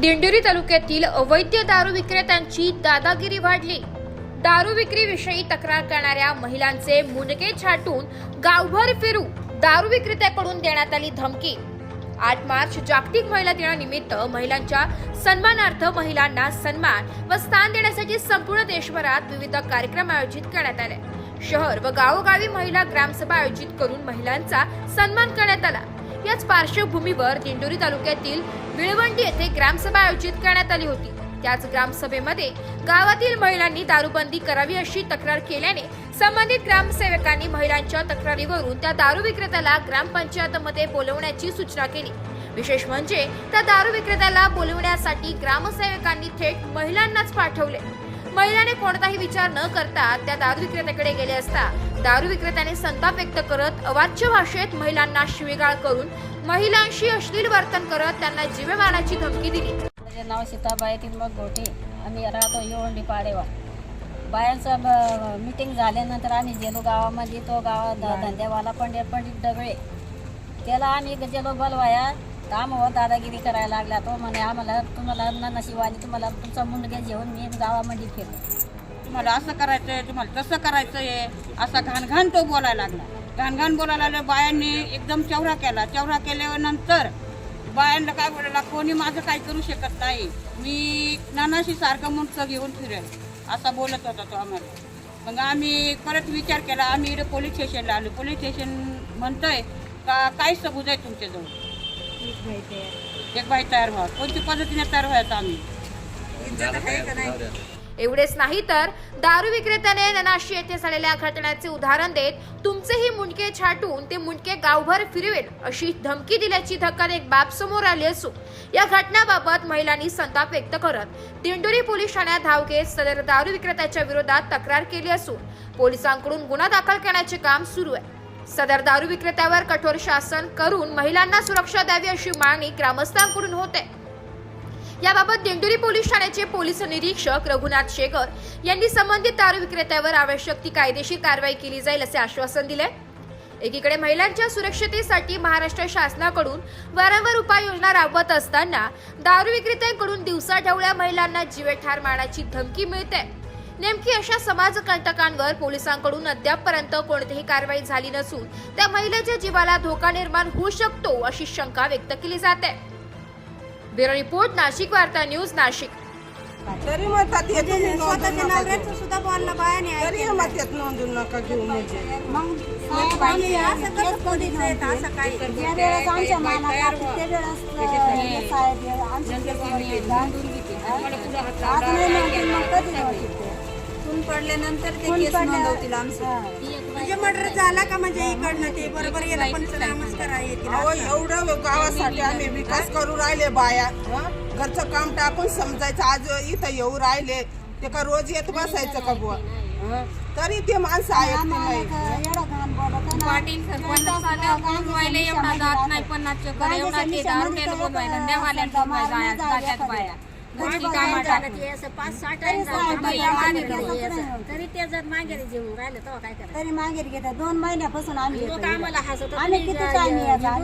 दिंडोरी तालुक्यातील अवैध दारू विक्रेत्यांची दादागिरी वाढली. दारू विक्री विषयी तक्रार करणाऱ्या महिलांचे मुनगे छाटून गावभर फिरू दारू विक्रेत्याकडून देण्यात आली धमकी. आठ मार्च जागतिक महिला दिनानिमित्त महिलांच्या सन्मानार्थ महिलांना सन्मान व स्थान देण्यासाठी संपूर्ण देशभरात विविध कार्यक्रम आयोजित करण्यात आले. शहर व गावोगावी महिला ग्रामसभा आयोजित करून महिलांचा सन्मान करण्यात आला. याच पार्श्वभूमीवर दिंडोरी तालुक्यातील विळवंडी येथे ग्रामसभा आयोजित करण्यात आली होती. त्याच ग्रामसभेमध्ये गावातील महिलांनी दारूबंदी करावी अशी तक्रार केल्याने संबंधित ग्रामसेवकांनी महिलांच्या तक्रारीवरून त्या दारू विक्रेत्याला ग्रामपंचायतमध्ये बोलवण्याची सूचना केली. विशेष म्हणजे त्या दारू विक्रेत्याला बोलवण्यासाठी ग्रामसेवकांनी थेट महिलांनाच पाठवले. महिलाने कोणताही विचार न करता त्या दारू विक्रेत्याकडे गेले असता दारू विक्रेत्याने संताप व्यक्त करत अवाच्य भाषेत महिलांना शिवीगाळ करून महिलांशी अश्लील वर्तन करत त्यांना जीवे मारण्याची धमकी दिली. माझे नाव सीताबाई तिलमक गोटे. आम्ही राहतो येवंडी पाडेवा बायांचं मिटिंग झाल्यानंतर आम्ही गेलो गावामध्ये. तो गावा धंद्यावाला पंडित पंडित डगळे त्याला आम्ही गेलो बलवाया काम हो दादागिरी करायला लागला तो म्हणे आम्हाला तुम्हाला नशिवानी तुम्हाला तुमचा मुंडगे घेऊन मी गावामध्ये फिरलो तुम्हाला असं करायचं आहे तुम्हाला तसं करायचं आहे असा घाण घाण तो बोलायला लागला. घाण घाण बोलायला लागला बायांनी एकदम चौरा केला. चौरा केल्यानंतर बायांना काय बोलायला कोणी माझं काही करू शकत नाही. मी नानाशी सारखं मुंडचं घेऊन फिरेल. असा बोलत होता तो आम्हाला. मग आम्ही परत विचार केला आम्ही इकडे पोलीस स्टेशनला आलो. पोलीस स्टेशन म्हणतोय का काय सबूत आहे तुमच्याजवळ? एक बाई तयार. व्हा कोणत्या पद्धतीने तयार व्हायचं आम्ही? एवढेच नाही तर दारू विक्रेत्याने ननाशी येथे झालेल्या घटनेचे उदाहरण देत तुमचेही मुंडके छाटून ते मुंडके गावभर फिरवेल अशी धमकी दिल्याची धक्कादायक बाब समोर आली असून या घटनाबाबत महिलांनी संताप व्यक्त करत दिंडोरी पोलीस ठाण्यात धाव घेत सदर दारू विक्रेत्याच्या विरोधात तक्रार केली असून पोलिसांकडून गुन्हा दाखल करण्याचे काम सुरू आहे. सदर दारू विक्रेत्यावर कठोर शासन करून महिलांना सुरक्षा द्यावी अशी मागणी ग्रामस्थांकडून होते. याबाबत दिंडोरी पोलीस ठाण्याचे पोलीस निरीक्षक रघुनाथ शेखर यांनी संबंधित दारू विक्रेत्यावर आवश्यक ती कायदेशीर कारवाई केली जाईल असे आश्वासन दिले. एकीकडे महिलांच्या सुरक्षतेसाठी महाराष्ट्र शासनाकडून वारंवार उपाययोजना राबवत असताना दारू विक्रेत्यांकडून दिवसाढवळ्या महिलांना जीवे ठार मारण्याची धमकी मिळते. नेमकी अशा समाजकंटकांवर पोलिसांकडून अद्यापपर्यंत कोणतीही कारवाई झाली नसून त्या महिलेच्या जीवाला धोका निर्माण होऊ शकतो अशी शंका व्यक्त केली जाते. ब्युरो रिपोर्ट नाशिक वार्ता न्यूज नाशिक. तरी म्हणतात हे नका नवऱ्याचं घेऊ. सुद्धा बोलणं बायाने तरी म्हणतात नोंदवू नका घेऊ म्हणजे. मग आम्ही असं कसं पोलीस आहेत? असं काय ज्या वेळेस आमच्या त्या वेळेस, अं, साहेब आमच्या आज नाही मग कधी? खून पडल्यानंतर ते खून केस पडल्या- नोंदवतील आमचं. म्हणजे मर्डर झाला का म्हणजे इकडनं ते? बरोबर याला पंचनामाच करा येतील अहो एवढं गावासाठी आम्ही विकास करू राहिले बाया. हं? घरचं काम टाकून समजायचं. आज इथं येऊ राहिले. ते का रोज येत बसायचं का बुवा? हं? तरी ते माणसं आम्हाला नाही. एवढं. पाटील जात नाही ते कामात तरी ते जर मागेरी जेवून राहिले तेव्हा काय करायचं? तरी मागेरी घेतात. दोन महिन्यापासून आम्ही येतोय. आम्ही किती टाइम यायचा